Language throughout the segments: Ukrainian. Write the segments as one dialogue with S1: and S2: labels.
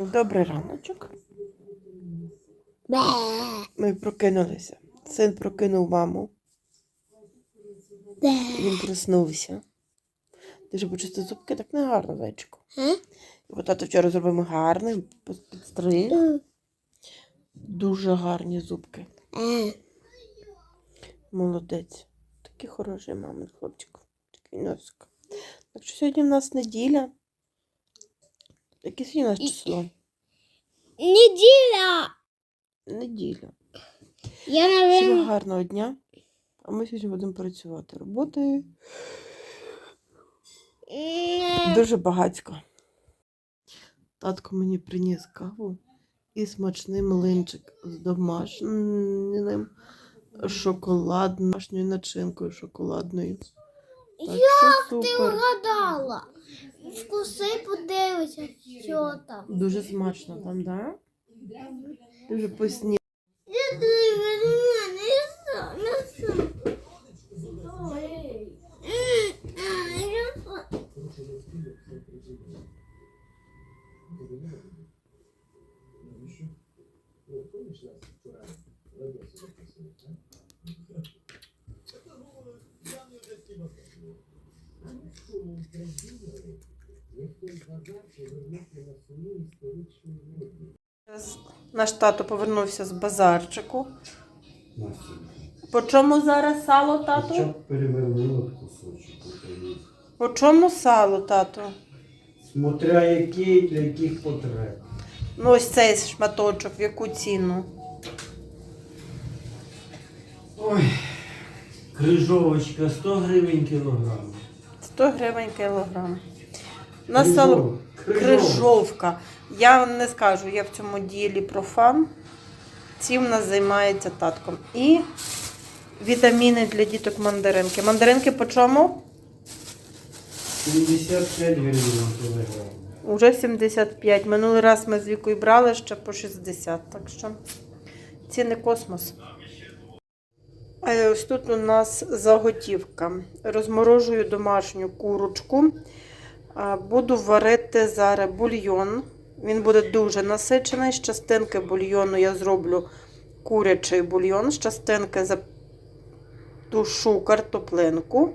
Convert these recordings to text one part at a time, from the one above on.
S1: Добрий раночок. Ми прокинулися. Син прокинув маму. Він проснувся. Ти ж почисти зубки так не гарно, зайчику. Бо тато вчора зробив гарний підстриг. Дуже гарні зубки. Молодець. Такий хороший мама, хлопчик. Такий носик. Так що сьогодні в нас неділя. Яке сьогодні у нас число?
S2: Неділя.
S1: Неділя.
S2: Я,
S1: Всім
S2: наверное,
S1: гарного дня. А ми сьогодні будемо працювати. Роботи
S2: м,
S1: дуже багатько. Татко мені приніс каву і смачний млинчик з домашнім шоколадною начинкою шоколадною. Так що
S2: ти вгадала. Вкуси подивися, що там.
S1: Дуже смачно там, да? Дуже посні. Наш тато повернувся з базарчику. По чому зараз сало, тато?
S3: перевернули кусочок.
S1: По чому сало, тато?
S3: Смотря які, для яких потреб.
S1: Ну, ось цей шматочок, в яку ціну?
S3: Ой, крижовочка 100 гривень кілограм.
S1: 100 гривень кілограм. На сало
S3: крижовка.
S1: Я вам не скажу, я в цьому ділі профан. Цим нас займається татком. І вітаміни для діток мандаринки. Мандаринки по чому?
S3: 75 гривень кілограм.
S1: Уже 75. Минулий раз ми з вікою брали ще по 60. Так що ціни космос. А ось тут у нас заготівка. Розморожую домашню курочку. Буду варити зараз бульйон. Він буде дуже насичений. З частинки бульйону я зроблю курячий бульйон, з частинки затушу картоплинку.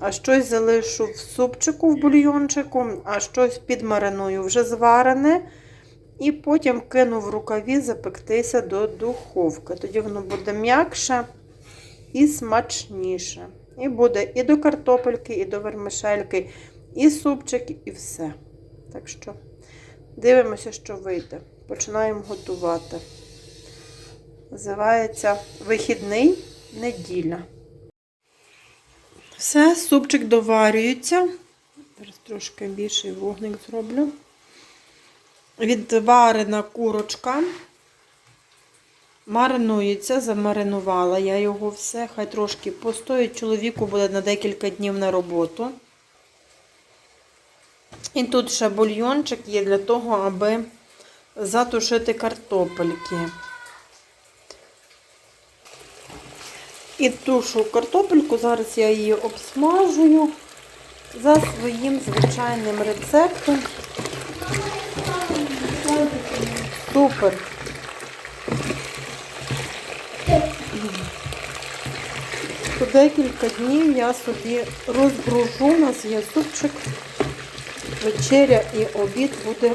S1: А щось залишу в супчику в бульйончику, а щось підмариную вже зварене. І потім кину в рукаві запектися до духовки. Тоді воно буде м'якше і смачніше. І буде і до картопельки, і до вермишельки, і супчик, і все. Так що дивимося, що вийде. Починаємо готувати. Називається вихідний неділя. Все, супчик доварюється. Зараз трошки більший вогник зроблю. Відварена курочка. Маринується, замаринувала я його все. Хай трошки постоїть. Чоловіку буде на декілька днів на роботу. І тут ще бульйончик є для того, аби затушити картопельки. І тушу картопельку, зараз я її обсмажую за своїм звичайним рецептом. Супер. По декілька днів я собі розгружу. У нас є супчик, вечеря і обід буде.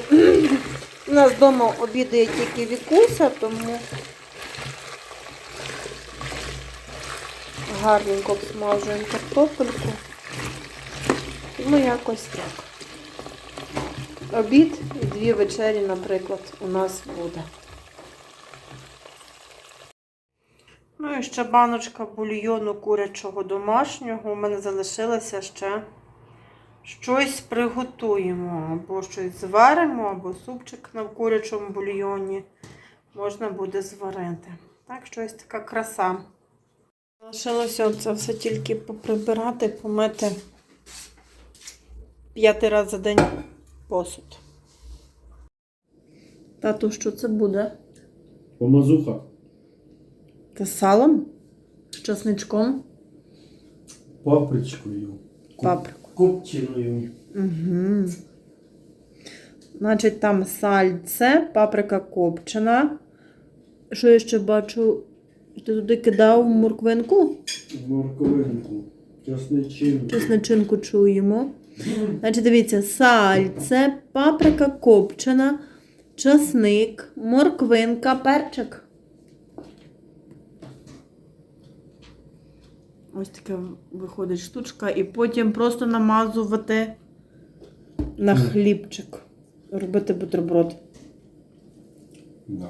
S1: У нас вдома обідає тільки вікуся, тому гарненько обсмажуємо картопельку. Ну, якось так. Обід і дві вечері, наприклад, у нас буде. Ну і ще баночка бульйону курячого домашнього. У мене залишилося ще щось приготуємо. Або щось зваримо, або супчик на курячому бульйоні можна буде зварити. Так, щось така краса. Залишилося це все тільки поприбирати, помити п'ятий раз за день посуд. Тату, що це буде?
S3: Помазуха.
S1: З салом? З часничком?
S3: Папричкою.
S1: Паприку.
S3: Копченою.
S1: Угу. Значить, там сальце, паприка копчена. Що я ще бачу? Ти туди кидав морквинку?
S3: Морковинку, чесничинку.
S1: Чесничинку чуємо. Значить, дивіться, сальце, паприка копчена, часник, морквинка, перчик. Ось така виходить штучка, і потім просто намазувати на хлібчик. Робити бутерброд.
S3: Да.